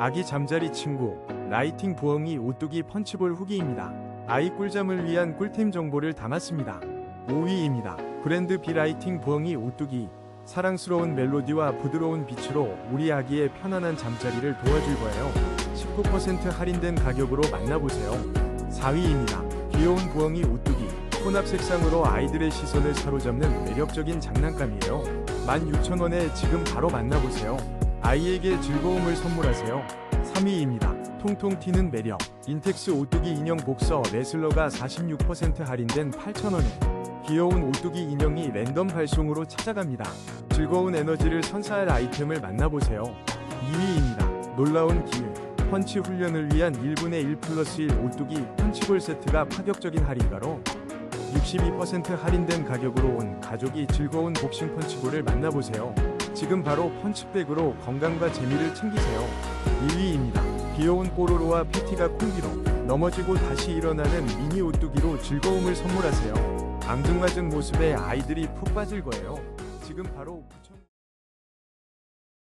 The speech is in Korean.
아기 잠자리 친구 라이팅 부엉이 오뚜기 펀치볼 후기입니다. 아이 꿀잠을 위한 꿀템 정보를 담았습니다. 5위입니다. 브랜드 비라이팅 부엉이 오뚜기 사랑스러운 멜로디와 부드러운 빛으로 우리 아기의 편안한 잠자리를 도와줄 거예요. 19% 할인된 가격으로 만나보세요. 4위입니다. 귀여운 부엉이 오뚜기 혼합 색상으로 아이들의 시선을 사로잡는 매력적인 장난감이에요. 16,000원에 지금 바로 만나보세요. 아이에게 즐거움을 선물하세요. 3위입니다. 통통 튀는 매력. 인텍스 오뚜기 인형 복서 레슬러가 46% 할인된 8,000원에 귀여운 오뚜기 인형이 랜덤 발송으로 찾아갑니다. 즐거운 에너지를 선사할 아이템을 만나보세요. 2위입니다. 놀라운 기회. 펀치 훈련을 위한 1분의 1 플러스 1 오뚜기 펀치볼 세트가 파격적인 할인가로 62% 할인된 가격으로 온 가족이 즐거운 복싱 펀치볼을 만나보세요. 지금 바로 펀치백으로 건강과 재미를 챙기세요. 1위입니다. 귀여운 뽀로로와 패티가 콩기로 넘어지고 다시 일어나는 미니 오뚜기로 즐거움을 선물하세요. 앙증맞은 모습에 아이들이 푹 빠질 거예요. 지금 바로